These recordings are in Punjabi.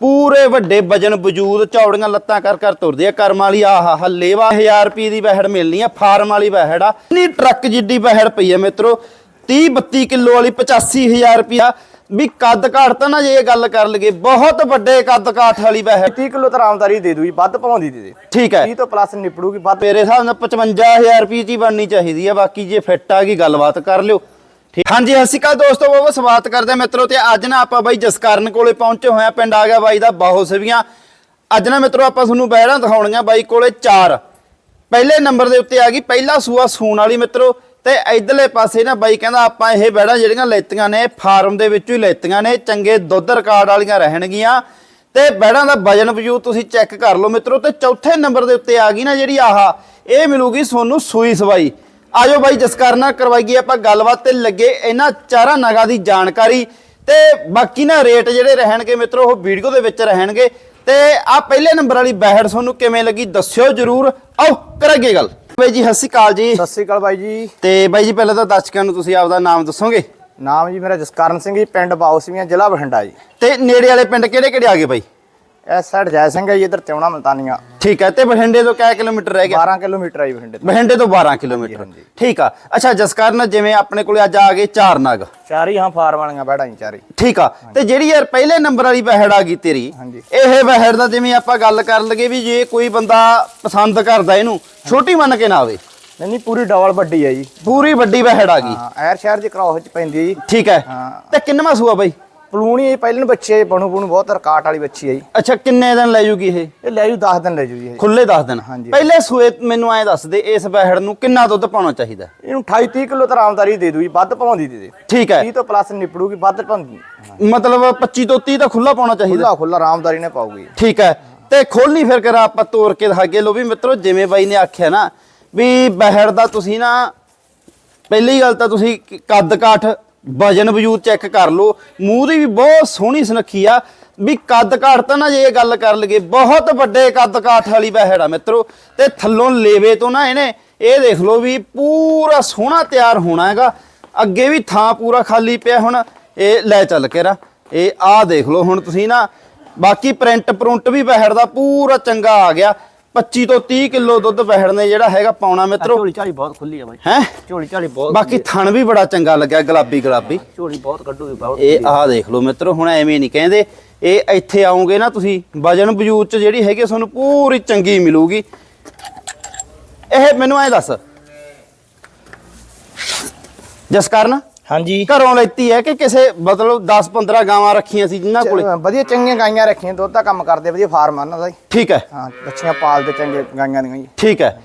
ਪੂਰੇ ਵੱਡੇ ਵਜਨ ਵਜੂਦ ਚੌੜੀਆਂ ਲੱਤਾਂ ਕਰ ਕਰ ਤੁਰਦੀ ਆ। ਕਰਮ ਵਾਲੀ ਆਹ ਹੱਲੇਵਾ 1000 ਰੁਪਏ ਦੀ ਵਹਿੜ ਮਿਲਣੀ ਆ ਫਾਰਮ ਵਾਲੀ ਵਹਿੜ ਆ। ਨਹੀਂ ਟਰੱਕ ਜਿੱਡੀ ਵਹਿੜ ਪਈ ਆ ਮਿੱਤਰੋ 30 32 ਕਿਲੋ ਵਾਲੀ 85000 ਰੁਪਿਆ ਵੀ ਕੱਦ ਕਾਠ ਤਾਂ ਨਾ ਜੇ ਇਹ ਗੱਲ ਕਰ ਲਈਏ ਬਹੁਤ ਵੱਡੇ ਕੱਦ ਕਾਠ ਵਾਲੀ ਵਹਿੜ। 30 ਕਿਲੋ ਤਾਂ ਆਰਾਮਦਾਰੀ ਦੇ ਦੂ ਜੀ ਵੱਧ ਪਾਉਂਦੀ ਦੇ ਦੇ। ਠੀਕ ਹੈ। 30 ਤੋਂ ਪਲੱਸ ਨਿਪੜੂਗੀ ਵੱਧ ਮੇਰੇ ਹਿਸਾਬ ਨਾਲ 55000 ਰੁਪਏ ਦੀ ਬਣਨੀ ਚਾਹੀਦੀ ਆ ਬਾਕੀ ਜੇ ਫਿੱਟ ਆ ਗਈ ਗੱਲਬਾਤ ਕਰ ਲਿਓ। ਠੀਕ। ਹਾਂਜੀ, ਸਤਿ ਸ਼੍ਰੀ ਅਕਾਲ ਦੋਸਤੋ, ਬਹੁਤ ਸਵਾਗਤ ਕਰਦੇ ਹਾਂ ਮਿੱਤਰੋ ਤੇ ਅੱਜ ਨਾ ਆਪਾਂ ਬਾਈ ਜਸਕਰਨ ਕੋਲੇ ਪਹੁੰਚੇ ਹੋਏ ਆ ਪਿੰਡ ਆ ਗਿਆ ਬਾਈ ਦਾ, ਬਾਹੋ ਸਵੀਆਂ। ਅੱਜ ਨਾ ਮਿੱਤਰੋ ਆਪਾਂ ਤੁਹਾਨੂੰ ਬਹਿੜਾਂ ਦਿਖਾਉਣੀਆਂ ਬਾਈ ਕੋਲੇ ਚਾਰ। ਪਹਿਲੇ ਨੰਬਰ ਦੇ ਉੱਤੇ ਆ ਗਈ, ਪਹਿਲਾ ਸੂਆ ਸੂਣ ਵਾਲੀ ਮਿੱਤਰੋ ਤੇ ਇਧਰਲੇ ਪਾਸੇ ਨਾ ਬਾਈ ਕਹਿੰਦਾ ਆਪਾਂ ਇਹ ਬਹਿੜਾਂ ਜਿਹੜੀਆਂ ਲੈਤੀਆਂ ਨੇ, ਫਾਰਮ ਦੇ ਵਿੱਚੋਂ ਹੀ ਲੈਤੀਆਂ ਨੇ, ਚੰਗੇ ਦੁੱਧ ਰਿਕਾਰਡ ਵਾਲੀਆਂ ਰਹਿਣਗੀਆਂ। ਤੇ ਬੈੜਾਂ ਦਾ ਵਜਨ ਵਜੂ ਤੁਸੀਂ ਚੈੱਕ ਕਰ ਲਓ ਮਿੱਤਰੋ ਤੇ ਚੌਥੇ ਨੰਬਰ ਦੇ ਉੱਤੇ ਆ ਗਈ ਨਾ ਜਿਹੜੀ ਆਹਾ, ਇਹ ਮਿਲੂਗੀ ਤੁਹਾਨੂੰ ਸੂਈ ਸਵਾਈ। ਆਜੋ ਬਾਈ ਜਸਕਰ ਨਾਲ ਕਰਵਾਈਏ ਆਪਾਂ ਗੱਲਬਾਤ ਤੇ ਲੱਗੇ ਇਹਨਾਂ ਚਾਰਾਂ ਨਗਾਂ ਦੀ ਜਾਣਕਾਰੀ। ਤੇ ਬਾਕੀ ਨਾ ਰੇਟ ਜਿਹੜੇ ਰਹਿਣਗੇ ਮਿੱਤਰੋ ਉਹ ਵੀਡੀਓ ਦੇ ਵਿੱਚ ਰਹਿਣਗੇ। ਤੇ ਆ ਪਹਿਲੇ ਨੰਬਰ ਵਾਲੀ ਬਹਿੜ ਤੁਹਾਨੂੰ ਕਿਵੇਂ ਲੱਗੀ ਦੱਸਿਓ ਜਰੂਰ। ਆਓ ਕਰਾਂਗੇ ਗੱਲ। ਬਾਈ ਜੀ ਸਤਿ ਸ਼੍ਰੀ ਅਕਾਲ ਜੀ। ਸਤਿ ਸ੍ਰੀ ਅਕਾਲ ਬਾਈ ਜੀ। ਤੇ ਬਾਈ ਜੀ ਪਹਿਲਾਂ ਤਾਂ ਦਰਸ਼ਕਾਂ ਨੂੰ ਤੁਸੀਂ ਆਪਦਾ ਨਾਮ ਦੱਸੋਗੇ? ਨਾਮ ਜੀ ਮੇਰਾ ਜਸਕਰਨ ਸਿੰਘ ਜੀ ਪਿੰਡ ਬਾਉਸਵੀਆਂ ਜ਼ਿਲ੍ਹਾ ਬਠਿੰਡਾ ਜੀ। ਤੇ ਨੇੜੇ ਵਾਲੇ ਪਿੰਡ ਕਿਹੜੇ ਕਿਹੜੇ ਆ ਗਏ ਬਾਈ? ਇਸ ਸਾਈਡ ਜੈ ਸਿੰਘ ਹੈ ਜੀ ਇੱਧਰ ਤਿਉਣਾ ਮਲਤਾਨੀਆਂ। ਠੀਕ ਹੈ ਤੇ ਬਠਿੰਡੇ ਤੋਂ ਕਿੰਨੇ ਕਿਲੋਮੀਟਰ ਰਹਿ ਗਿਆ 12 ਕਿਲੋਮੀਟਰ ਆਈ ਬਠਿੰਡੇ ਤੋਂ। ਬਠਿੰਡੇ ਤੋਂ 12 ਕਿਲੋਮੀਟਰ। ਠੀਕ ਆ। ਅੱਛਾ ਜਸਕਰਨ ਜਿਵੇਂ ਆਪਣੇ ਕੋਲੇ ਅੱਜ ਆ ਗਏ ਚਾਰ ਨਗ। ਚਾਰ ਹੀ ਹਾਂ ਫਾਰਮ ਵਾਲੀਆਂ ਬੈੜਾਂ ਚਾਰੇ। ਠੀਕ ਆ। ਤੇ ਜਿਹੜੀ ਯਾਰ ਪਹਿਲੇ ਨੰਬਰ ਵਾਲੀ ਵਹਿੜ ਆ ਗਈ ਤੇਰੀ। ਇਹ ਵਹਿੜ ਦਾ ਜਿਵੇਂ ਆਪਾਂ ਗੱਲ ਕਰ ਲਗੇ ਵੀ ਜੇ ਕੋਈ ਬੰਦਾ ਪਸੰਦ ਕਰਦਾ ਇਹਨੂੰ ਛੋਟੀ ਮੰਨ ਕੇ ਨਾ ਆਵੇ। ਨਹੀਂ ਨਹੀਂ ਪੂਰੀ ਡਬਲ ਵੱਡੀ ਹੈ ਜੀ। ਪੂਰੀ ਵੱਡੀ ਵਹਿੜ ਆ ਗਈ। ਹਾਂ ਐਰ ਸ਼ਹਿਰ ਦੀ ਕ੍ਰੋਸ ਚ ਪੈਂਦੀ ਹੈ ਜੀ। ਠੀਕ ਹੈ। ਹਾਂ। ਤੇ ਕਿੰਨਵਾਂ ਸੂਆ ਬਾਈ? ਪਲੂਣੀ ਇਹ ਪਹਿਲੇ ਨੂੰ ਬੱਚੇ ਬਣੂ ਬਣੂ ਬਹੁਤ ਰਕਾਟ ਵਾਲੀ ਬੱਚੀ ਹੈ ਜੀ। ਅੱਛਾ ਕਿੰਨੇ ਦਿਨ ਲੈ ਜੂਗੀ ਇਹ? ਇਹ ਲੈ ਜੂ 10 ਦਿਨ ਲੈ ਜੂ ਜੀ ਇਹ। ਖੁੱਲੇ ਦੱਸ ਦਿਨ? ਹਾਂਜੀ। ਪਹਿਲੇ ਸੂਏ ਮੈਨੂੰ ਐ ਦੱਸ ਦੇ ਇਸ ਵਹਿੜ ਨੂੰ ਕਿੰਨਾ ਦੁੱਧ ਪਾਉਣਾ ਚਾਹੀਦਾ? ਇਹਨੂੰ 28 30 ਕਿਲੋ ਤਾਂ ਆਰਾਮਦਾਰੀ ਦੇ ਦੂ ਜੀ ਵੱਧ ਪਾਉਂਦੀ ਦੇ ਦੇ। ਠੀਕ ਹੈ। 30 ਤੋਂ ਪਲੱਸ ਨਿਪੜੂਗੀ ਵੱਧ ਪਾਉਂਦੀ। ਮਤਲਬ 25 ਤੋਂ 30 ਤਾਂ ਖੁੱਲਾ ਪਾਉਣਾ ਚਾਹੀਦਾ? ਖੁੱਲਾ ਖੁੱਲਾ ਆਰਾਮਦਾਰੀ ਨੇ ਪਾਉਗੀ ਠੀਕ ਹੈ। ਤੇ ਖੋਲਣੀ ਫਿਰ ਕਰ ਆਪਾਂ ਤੋੜ ਕੇ ਦਿਖਾਗੇ ਲੋ ਵੀ ਮਿੱਤਰੋ ਜਿਵੇਂ ਬਾਈ ਨੇ ਆਖਿਆ ਨਾ ਵੀ ਬਹਿੜ ਦਾ ਤੁਸੀਂ ਨਾ ਪਹਿਲੀ ਗੱਲ ਤਾਂ ਤੁਸੀਂ ਕੱਦ ਕਾਠ ਵਜਨ ਵਜੂਦ ਚੈੱਕ ਕਰ ਲਓ। ਮੂੰਹ ਦੀ ਵੀ ਬਹੁਤ ਸੋਹਣੀ ਸੁਨੱਖੀ ਆ। ਵੀ ਕੱਦ ਕਾਠ ਤਾਂ ਨਾ ਜੇ ਇਹ ਗੱਲ ਕਰ ਲਈਏ, ਬਹੁਤ ਵੱਡੇ ਕੱਦ ਕਾਠ ਵਾਲੀ ਬਹਿੜ ਆ ਮਿੱਤਰੋ। ਤੇ ਥੱਲੋਂ ਲੇਵੇ ਤੋਂ ਨਾ ਇਹਨੇ, ਇਹ ਦੇਖ ਲਓ ਵੀ ਪੂਰਾ ਸੋਹਣਾ ਤਿਆਰ ਹੋਣਾ ਹੈਗਾ। ਅੱਗੇ ਵੀ ਥਾਂ ਪੂਰਾ ਖਾਲੀ ਪਿਆ ਹੁਣ। ਇਹ ਲੈ ਚੱਲ ਕੇ ਰਾ ਇਹ ਆਹ ਦੇਖ ਲਓ ਹੁਣ ਤੁਸੀਂ ਨਾ। ਬਾਕੀ ਪ੍ਰਿੰਟ ਪ੍ਰਿੰਟ ਵੀ ਬਹਿੜ ਦਾ ਪੂਰਾ ਚੰਗਾ ਆ ਗਿਆ। 25 ਤੋਂ 30 ਕਿਲੋ ਦੁੱਧ ਬਹਿੜ ਨੇ ਜਿਹੜਾ ਹੈਗਾ ਪਾਉਣਾ ਮਿੱਤਰੋ। ਝੋਲੀ ਝਾਲੀ ਬਹੁਤ ਖੁੱਲੀ ਆ ਬਾਈ। ਹੈ? ਝੋਲੀ ਝਾਲੀ ਬਹੁਤ ਬਾਕੀ ਥਣ ਵੀ ਬੜਾ ਚੰਗਾ ਲੱਗਿਆ ਗੁਲਾਬੀ ਗੁਲਾਬੀ। ਝੋਲੀ ਬਹੁਤ ਕੱਢੂਗੀ ਬਹੁਤ ਇਹ ਆਹ ਦੇਖ ਲਓ ਮਿੱਤਰੋ ਹੁਣ ਐਵੇਂ ਨਹੀਂ ਕਹਿੰਦੇ। ਇਹ ਇੱਥੇ ਆਉਂਗੇ ਨਾ ਤੁਸੀਂ ਵਜਨ ਵਜੂਦ ਚ ਜਿਹੜੀ ਹੈਗੀ ਤੁਹਾਨੂੰ ਪੂਰੀ ਚੰਗੀ ਮਿਲੂਗੀ। ਇਹ ਮੈਨੂੰ ਐ ਦੱਸ। ਜਸਕਰਨ ਹਾਂਜੀ। ਘਰੋਂ ਲੈਤੀ ਹੈ ਕਿ ਕਿਸੇ ਮਤਲਬ 10 15 ਗਾਵਾਂ ਰੱਖੀਆਂ ਸੀ ਜਿਨ੍ਹਾਂ ਕੋਲੇ? ਵਧੀਆ ਚੰਗੀਆਂ ਗਾਈਆਂ ਰੱਖੀਆਂ ਦੁੱਧ ਦਾ ਕੰਮ ਕਰਦੇ ਵਧੀਆ ਫਾਰਮ ਆ ਉਹਨਾਂ ਦਾ। ਠੀਕ ਹੈ। ਹਾਂ ਬੱਚੀਆਂ ਪਾਲਦੇ ਚੰਗੇ ਗਾਈਆਂ ਦੀਆਂ ਜੀ ਠੀਕ ਹੈ।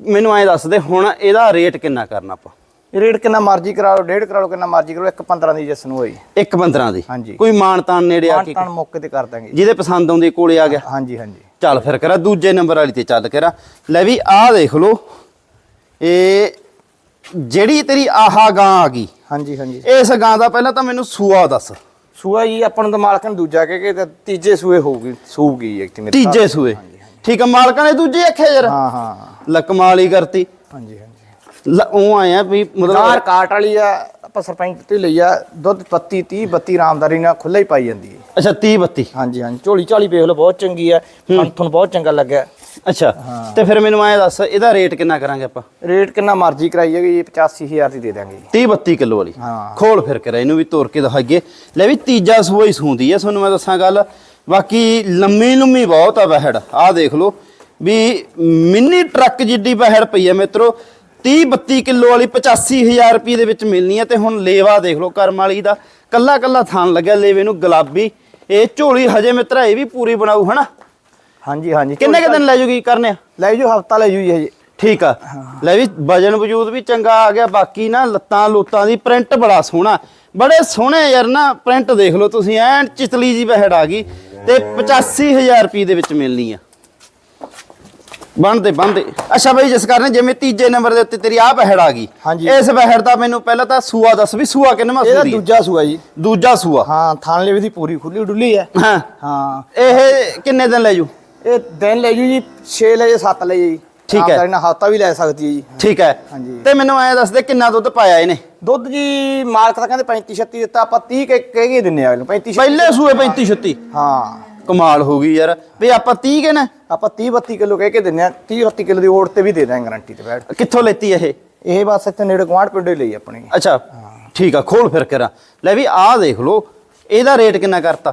ਮੈਨੂੰ ਐ ਦੱਸ ਦੇ ਹੁਣ ਇਹਦਾ ਰੇਟ ਕਿੰਨਾ ਕਰਨਾ ਆਪਾਂ? ਇਹ ਰੇਟ ਕਿੰਨਾ ਮਰਜ਼ੀ ਕਰਾ ਲਓ ਡੇਢ ਕਰਾ ਲਓ ਕਿੰਨਾ ਮਰਜ਼ੀ ਕਰੋ 1.15 ਦੀ ਜਿਸ ਨੂੰ ਹੋਈ। ਇੱਕ 15 ਦੀ? ਹਾਂਜੀ। ਕੋਈ ਮਾਨਤਾਨ ਨੇੜੇ ਆ ਕੇ? ਟਾਣ ਮੌਕੇ ਤੇ ਕਰ ਦਾਂਗੇ। ਜਿਹਦੇ ਪਸੰਦ ਆਉਂਦੀ ਕੋਲੇ ਆ ਗਿਆ? ਹਾਂਜੀ ਹਾਂਜੀ। ਚੱਲ ਫਿਰ ਕਰਾ ਦੂਜੇ ਨੰਬਰ ਵਾਲੀ ਤੇ ਚੱਲ ਕਰਾ। ਲੈ ਵੀ ਆਹ ਦੇਖ ਲਓ ਇਹ ਜਿਹੜੀ ਤੇਰੀ ਆਹਾ ਗਾਂ ਆ ਗਈ ਹਾਂਜੀ ਹਾਂਜੀ। ਇਸ ਗਾਂ ਦਾ ਪਹਿਲਾਂ ਤਾਂ ਮੈਨੂੰ ਸੂਆ ਦੱਸ। ਸੂਆ ਜੀ ਆਪਾਂ ਨੂੰ ਤਾਂ ਮਾਲਕ ਨੇ ਦੂਜਾ ਕਹਿ ਕੇ ਤੀਜੇ ਸੂਏ ਹੋਊਗੀ ਸੂਗੀ ਇੱਕ ਤੇ ਮੇਰੇ ਤੀਜੇ ਸੂਏ। ਠੀਕ ਆ ਮਾਲਕਾਂ ਨੇ ਦੂਜੇ ਆਖਿਆ ਯਾਰ। ਹਾਂ ਹਾਂ ਲਕਮਾਲ ਹੀ ਕਰਤੀ। ਹਾਂਜੀ ਹਾਂਜੀ। ਉਹ ਆਇਆ ਵੀ ਗਾਰ ਮਤਲਬ ਕਾਟ ਵਾਲੀ ਆ ਆਪਾਂ ਸਰਪੰਚ ਤੇ ਲਈ ਆ ਦੁੱਧ 32 30 32 ਆਰਾਮਦਾਰੀ ਨਾਲ ਖੁੱਲਾ ਹੀ ਪਾਈ ਜਾਂਦੀ ਹੈ। ਅੱਛਾ 30 32 ਹਾਂਜੀ ਹਾਂਜੀ। ਝੋਲੀ ਝਾਲੀ ਵੇਖ ਲਓ ਬਹੁਤ ਚੰਗੀ ਆ। ਤੁਹਾਨੂੰ ਬਹੁਤ ਚੰਗਾ ਲੱਗਿਆ। ਅੱਛਾ ਤੇ ਫਿਰ ਮੈਨੂੰ ਐ ਦੱਸ ਇਹਦਾ ਰੇਟ ਕਿੰਨਾ ਕਰਾਂਗੇ ਆਪਾਂ? ਰੇਟ ਕਿੰਨਾ ਮਰਜ਼ੀ ਕਰਾਈਏ ਜੀ 85000 ਦੀ ਦੇ ਦਾਂਗੇ ਜੀ 30 32 ਕਿਲੋ ਵਾਲੀ। ਖੋਲ ਫਿਰ ਕੇ ਇਹਨੂੰ ਵੀ ਤੋੜ ਕੇ ਦਿਖਾਈਏ। ਲੈ ਵੀ ਤੀਜਾ ਹੀ ਸੂੰਦੀ ਹੈ ਤੁਹਾਨੂੰ ਮੈਂ ਦੱਸਾਂ ਗੱਲ। ਬਾਕੀ ਲੰਮੀ ਲੰਮੀ ਬਹੁਤ ਆ ਬਹਿੜ ਆਹ ਦੇਖ ਲਓ। ਵੀ ਮਿੰਨੀ ਟਰੱਕ ਜਿੱਡੀ ਬਹਿੜ ਪਈ ਹੈ ਮਿੱਤਰੋ 30 32 ਕਿਲੋ ਵਾਲੀ 85000 ਰੁਪਏ ਦੇ ਵਿੱਚ ਮਿਲਣੀ ਹੈ ਤੇ ਹੁਣ ਲੇਵਾ ਦੇਖ ਲਓ ਕਰਮ ਵਾਲੀ ਦਾ। ਕੱਲਾ ਕੱਲਾ ਥਾਨ ਲੱਗਿਆ ਲੇਵੇ ਨੂੰ ਗੁਲਾਬੀ। ਇਹ ਝੋਲੀ ਹਜੇ ਮਿੱਤਰਾ ਇਹ ਵੀ ਪੂਰੀ ਬਣਾਉ ਹਨਾ? ਹਾਂਜੀ ਹਾਂਜੀ। ਕਿੰਨੇ ਕੁ ਦਿਨ ਲੈ ਜੂਗੀ ਕਰਨੇ? ਲੈ ਜੋ ਹਫਤਾ ਲੈ ਜੂ ਜੀ ਹਜੇ। ਠੀਕ ਆ। ਲੈ ਵੀ ਵਜਨ ਵਜੂਦ ਵੀ ਚੰਗਾ ਆ ਗਿਆ ਬਾਕੀ ਨਾ ਲੱਤਾਂ ਲੁੱਤਾਂ ਦੀ ਪ੍ਰਿੰਟ ਬੜਾ ਸੋਹਣਾ। ਬੜੇ ਸੋਹਣੇ ਯਾਰ ਨਾ ਪ੍ਰਿੰਟ ਦੇਖ ਲਓ ਤੁਸੀਂ ਐਨ ਚਿਤਲੀ ਜੀ ਬਹਿੜ ਆ ਗਈ। ਤੇ 85000 ਰੁਪਏ ਦੇ ਵਿੱਚ ਮਿਲਣੀ ਆ। ਬੰਦੇ ਬੰਦੇ ਅੱਛਾ ਬਈ ਜਿਸ ਕਾਰਨ ਜਿਵੇਂ ਤੀਜੇ ਨੰਬਰ ਦੇ ਉੱਤੇ ਤੇਰੀ ਆ ਬਹਿੜ ਆ ਗਈ। ਇਸ ਬਹਿੜ ਦਾ ਮੈਨੂੰ ਪਹਿਲਾਂ ਤਾਂ ਸੂਆ ਦੱਸ ਵੀ ਸੂਆ ਕਿੰਨਵਾਂ ਇਹਦਾ ਸੂਦੀ ਦੂਜਾ ਸੂਆ ਜੀ। ਦੂਜਾ ਸੂਆ। ਹਾਂ ਥਾਣ ਲਈ ਦੀ ਪੂਰੀ ਖੁੱਲੀ ਡੁੱਲੀ ਹੈ। ਹਾਂ। ਹਾਂ। ਇਹ ਕਿੰਨੇ ਦਿਨ ਲੈ ਜੂ? ਇਹ ਦਿਨ ਲੈ ਜੂ ਜੀ 6 ਲੈ ਜੇ 7 ਲੈ ਜੀ ਠੀਕ ਹੈ। ਆਮਦਾਰੀ ਨਾਲ ਹਫਤਾ ਵੀ ਲੈ ਸਕਦੀ ਹੈ ਜੀ। ਠੀਕ ਹੈ। ਹਾਂਜੀ। ਤੇ ਮੈਨੂੰ ਐ ਦੱਸ ਦੇ ਕਿੰਨਾ ਦੁੱਧ ਪਾਇਆ ਇਹਨੇ? ਦੁੱਧ ਜੀ ਮਾਲਕ ਤਾਂ ਕਹਿੰਦੇ 35 36 ਦਿੱਤਾ ਆਪਾਂ 30 ਕਹਿ ਕਹਿ ਕੇ ਦਿੰਨੇ ਆ ਇਹਨੂੰ 35 ਪਹਿਲੇ ਸੂਏ 35 36 ਹਾਂ। ਕਮਾਲ ਹੋ ਗਈ ਯਾਰ। ਵੀ ਆਪਾਂ 30 ਕੇ ਨਾ ਆਪਾਂ 30 32 ਕਿਲੋ ਕਹਿ ਕੇ ਦਿੰਨੇ ਆ 30 32 ਕਿਲੋ ਦੀ ਓੜ ਤੇ ਵੀ ਦੇ ਦਾਂਗੇ ਗਾਰੰਟੀ ਤੇ ਬੈਠ। ਕਿੱਥੋਂ ਲੈਤੀ ਇਹ? ਇਹ ਬਸ ਇੱਥੇ ਨੇੜੇ ਗੁਆਂਢ ਪਿੰਡੋਂ ਹੀ ਲਈ ਆਪਣੀ। ਅੱਛਾ ਠੀਕ ਆ ਖੋਲ ਫਿਰ ਕਰਾਂ। ਲੈ ਵੀ ਆਹ ਦੇਖ ਲਓ ਇਹਦਾ ਰੇਟ ਕਿੰਨਾ ਕਰਤਾ?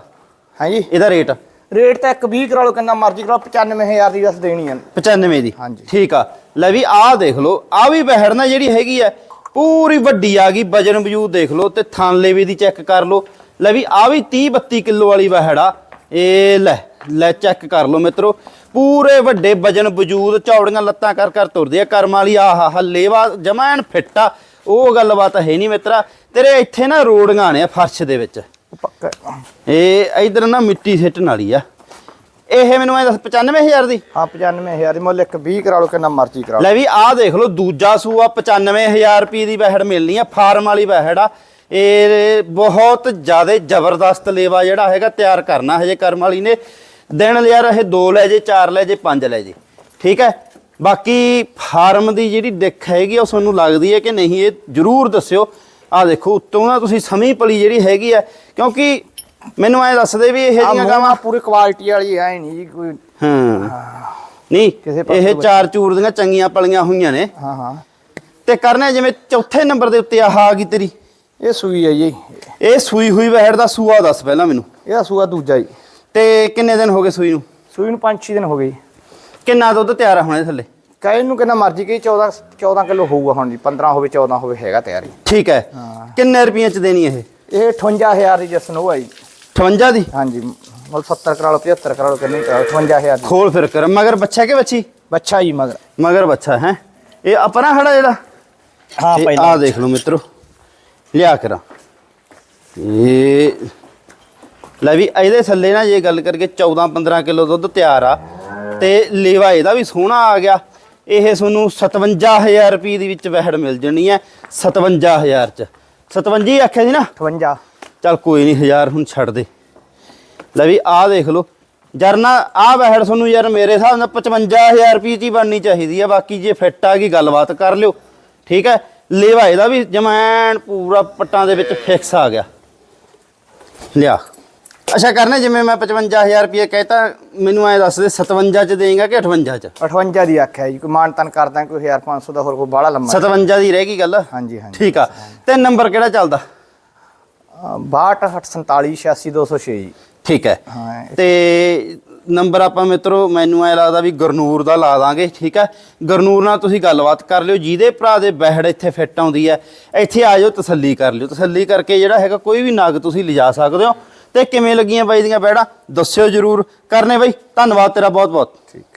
ਹਾਂਜੀ ਇਹਦਾ ਰੇਟ? ਰੇਟ ਤਾਂ ਇੱਕ 20 ਕਰਾ ਲਓ ਕਿੰਨਾ ਮਰਜ਼ੀ ਕਰਾ ਲਓ 95000 ਦੀ ਬਸ ਦੇਣੀ ਆ। 95 ਦੀ। ਹਾਂਜੀ। ਠੀਕ ਆ। ਲੈ ਵੀ ਆਹ ਦੇਖ ਲਓ ਆਹ ਵੀ ਬਹਿੜ ਨਾ ਜਿਹੜੀ ਹੈਗੀ ਆ ਪੂਰੀ ਵੱਡੀ ਆ ਗਈ ਵਜਨ ਵਜੂਦ ਦੇਖ ਲਓ ਤੇ ਥਾਂਲੇ ਵੀ ਦੀ ਚੈੱਕ ਕਰ ਲਓ। ਲੈ ਵੀ ਆਹ ਵੀ 30 32 ਕਿਲੋ ਵਾਲੀ ਬਹਿੜ ਆ। ਇਹ ਲੈ ਲੈ ਚੈੱਕ ਕਰ ਲਓ ਮਿੱਤਰੋ। ਪੂਰੇ ਵੱਡੇ ਵਜਨ ਵਜੂਦ ਚੌੜੀਆਂ ਲੱਤਾਂ ਕਰ ਕਰ ਤੁਰਦੀ ਆ। ਕਰਮ ਵਾਲੀ ਆਹ ਹੱਲੇਵਾ ਜਮਾਨ ਫਿੱਟ ਆ। ਉਹ ਗੱਲਬਾਤ ਹੈ ਨਹੀਂ ਮਿੱਤਰਾ। ਤੇਰੇ ਇੱਥੇ ਨਾ ਰੋੜੀਆਂ ਨੇ ਫਰਸ਼ ਦੇ ਵਿੱਚ। ਪੱਕਾ ਇਹ ਇਧਰ ਨਾ ਮਿੱਟੀ ਸਿੱਟਣ ਵਾਲੀ ਆ। ਇਹ ਮੈਨੂੰ ਐ ਦੱਸ 95000 ਦੀ? ਹਾਂ 95000 ਦੀ ਮੁੱਲ ਇੱਕ 20 ਕਰਾ ਲਓ ਕਿੰਨਾ ਮਰਜ਼ੀ ਕਰਾ ਲੈ ਵੀ ਆਹ ਦੇਖ ਲਓ ਦੂਜਾ ਸੂਆ 95000 ਰੁਪਏ ਦੀ ਬਹਿੜ ਮਿਲਣੀ ਆ ਫਾਰਮ ਵਾਲੀ ਬਹਿੜ ਆ। ਇਹ ਬਹੁਤ ਜ਼ਿਆਦਾ ਜ਼ਬਰਦਸਤ ਲੇਵਾ ਜਿਹੜਾ ਹੈਗਾ ਤਿਆਰ ਕਰਨਾ ਹਜੇ ਕਰਮ ਵਾਲੀ ਨੇ। ਦਿਨ ਲਿਆ ਇਹ ਦੋ ਲੈ ਜੇ ਚਾਰ ਲੈ ਜੇ ਪੰਜ ਲੈ ਜੇ। ਠੀਕ ਹੈ? ਬਾਕੀ ਫਾਰਮ ਦੀ ਜਿਹੜੀ ਦਿੱਖ ਹੈਗੀ ਉਹ ਤੁਹਾਨੂੰ ਲੱਗਦੀ ਹੈ ਕਿ ਨਹੀਂ ਇਹ ਜਰੂਰ ਦੱਸਿਓ। ਆਹ ਦੇਖੋ ਉੱਤੋਂ ਨਾ ਤੁਸੀਂ ਸਮੀ ਪਲੀ ਜਿਹੜੀ ਹੈਗੀ ਆ ਕਿਉਂਕਿ ਮੈਨੂੰ ਐ ਦੱਸਦੇ ਵੀ ਇਹ ਜੀਆਂ ਗਾਵਾਂ ਪੂਰੀ ਕੁਆਲਿਟੀ ਵਾਲੀ ਐ ਨਹੀਂ ਜੀ ਕੋਈ। ਹਾਂ। ਨਹੀਂ ਇਹ ਚਾਰ ਚੂਰ ਦੀਆਂ ਚੰਗੀਆਂ ਪਲੀਆਂ ਹੋਈਆਂ ਨੇ। ਹਾਂ ਹਾਂ। ਤੇ ਕਰਨਾ ਜਿਵੇਂ ਚੌਥੇ ਨੰਬਰ ਦੇ ਉੱਤੇ ਆਹ ਆ ਗਈ ਤੇਰੀ। ਇਹ ਸੂਈ ਹੈ ਜੀ। ਇਹ ਸੂਈ ਹੋਈ ਵਹਿੜ ਦਾ ਸੂਆ ਦੱਸ ਪਹਿਲਾਂ ਮੈਨੂੰ। ਇਹਦਾ ਸੂਆ ਦੂਜਾ ਜੀ। ਤੇ ਕਿੰਨੇ ਦਿਨ ਹੋ ਗਏ ਸੂਈ ਨੂੰ? ਸੂਈ ਨੂੰ 5-6 ਦਿਨ ਹੋ ਗਏ ਜੀ। ਕਿੰਨਾ ਦੁੱਧ ਤਿਆਰ ਆ ਹੁਣ ਥੱਲੇ? ਕਹੇ ਨੂੰ ਕਿੰਨਾ ਮਰਜ਼ੀ ਕਹੀ 14 14 ਕਿਲੋ ਹੋਊਗਾ ਹੁਣ ਜੀ 15 ਹੋਵੇ 14 ਹੋਵੇ ਹੈਗਾ ਤਿਆਰੀ। ਠੀਕ ਹੈ। ਹਾਂ। ਕਿੰਨੇ ਰੁਪਈਆਂ ਚ ਦੇਣੀ ਇਹ? ਇਹ 58000 ਦੀ ਜਸਨ ਉਹ ਆਈ। 58 ਦੀ? ਹਾਂਜੀ ਮੁੱਲ 70 ਕਰਾ ਲਓ 75 ਕਰਾ ਲਓ ਕਿੰਨੀ ਕਰਾ ਲਓ 58000 ਦੀ। ਖੋਲ ਫਿਰ ਕਰ। ਮਗਰ ਬੱਚਾ ਕਿ ਬੱਚੀ? ਬੱਚਾ ਜੀ ਮਗਰ। ਮਗਰ ਬੱਚਾ ਹੈ? ਇਹ ਆਪਣਾ ਖੜਾ ਜਿਹੜਾ? ਹਾਂ ਇਹ ਆਹ ਦੇਖ ਲਓ ਮਿੱਤਰੋ। ਲਿਆ ਕਰਾਂ ਇਹ ਲੈ ਵੀ ਇਹਦੇ ਥੱਲੇ ਨਾ ਜੇ ਗੱਲ ਕਰਕੇ 14 15 ਕਿਲੋ ਦੁੱਧ ਤਿਆਰ ਆ। ਤੇ ਲੇਵਾ ਇਹਦਾ ਵੀ ਸੋਹਣਾ ਆ ਗਿਆ। ਇਹ ਤੁਹਾਨੂੰ 57000 ਰੁਪਏ ਦੀ ਵਿੱਚ ਵਹਿੜ ਮਿਲ ਜਣੀ ਹੈ 57000 ਚ। 57 ਹੀ ਆਖਿਆ ਸੀ ਨਾ? 58 ਚੱਲ ਕੋਈ ਨਹੀਂ ਹਜ਼ਾਰ ਹੁਣ ਛੱਡ ਦੇ। ਲੈ ਵੀ ਆਹ ਦੇਖ ਲਓ। ਯਾਰ ਨਾ ਆਹ ਵਹਿੜ ਤੁਹਾਨੂੰ ਯਾਰ ਮੇਰੇ ਹਿਸਾਬ ਨਾਲ 55000 ਰੁਪਏ ਚ ਹੀ ਬਣਨੀ ਚਾਹੀਦੀ ਹੈ ਬਾਕੀ ਜੇ ਫਿੱਟ ਆ ਗਈ ਗੱਲਬਾਤ ਕਰ ਲਿਓ। ਠੀਕ ਹੈ? ਲੇਵਾ ਇਹਦਾ ਵੀ ਜਮੈਨ ਪੂਰਾ ਪੱਟਾਂ ਦੇ ਵਿੱਚ ਫਿਕਸ ਆ ਗਿਆ। ਲਿਆ। ਅੱਛਾ ਕਰਨਾ ਜਿਵੇਂ ਮੈਂ 55000 ਰੁਪਏ ਕਹਿਤਾ ਮੈਨੂੰ ਐ ਦੱਸ ਦੇ 57 ਚ ਦੇਂਗਾ ਕਿ 58 ਚ? 58 ਦੀ ਆਖਿਆ ਜੀ ਕੋਈ ਮਾਨ ਤਨ ਕਰਦਾ ਕੋਈ 1500 ਦਾ ਹੋਰ ਕੋਈ ਬਾਹਲਾ ਲੰਮਾ 57 ਦੀ ਰਹਿ ਗਈ ਗੱਲ? ਹਾਂਜੀ ਹਾਂਜੀ। ਠੀਕ ਆ। ਤੇ ਨੰਬਰ ਕਿਹੜਾ ਚੱਲਦਾ? 6284866206 ਜੀ। ਠੀਕ ਹੈ। ਹਾਂ ਤੇ ਨੰਬਰ ਆਪਾਂ ਮਿੱਤਰੋ ਮੈਨੂੰ ਐ ਲੱਗਦਾ ਵੀ ਗਰਨੂਰ ਦਾ ਲਾ ਦਾਂਗੇ ਠੀਕ ਹੈ ਗਰਨੂਰ ਨਾਲ ਤੁਸੀਂ ਗੱਲਬਾਤ ਕਰ ਲਿਓ ਜਿਹਦੇ ਭਰਾ ਦੇ ਬਹਿੜ ਇੱਥੇ ਫਿੱਟ ਆਉਂਦੀ ਹੈ ਇੱਥੇ ਆ ਜਾਓ ਤਸੱਲੀ ਕਰ ਲਿਓ। ਤਸੱਲੀ ਕਰਕੇ ਜਿਹੜਾ ਹੈਗਾ ਕੋਈ ਵੀ ਨਗ ਤੁਸੀਂ ਲਿਜਾ ਸਕਦੇ ਹੋ। ਤੇ ਕਿਵੇਂ ਲੱਗੀਆਂ ਬਾਈ ਦੀਆਂ ਬਹਿੜਾਂ ਦੱਸਿਓ ਜਰੂਰ। ਕਰਨੇ ਬਾਈ, ਧੰਨਵਾਦ ਤੇਰਾ ਬਹੁਤ ਬਹੁਤ ਠੀਕ।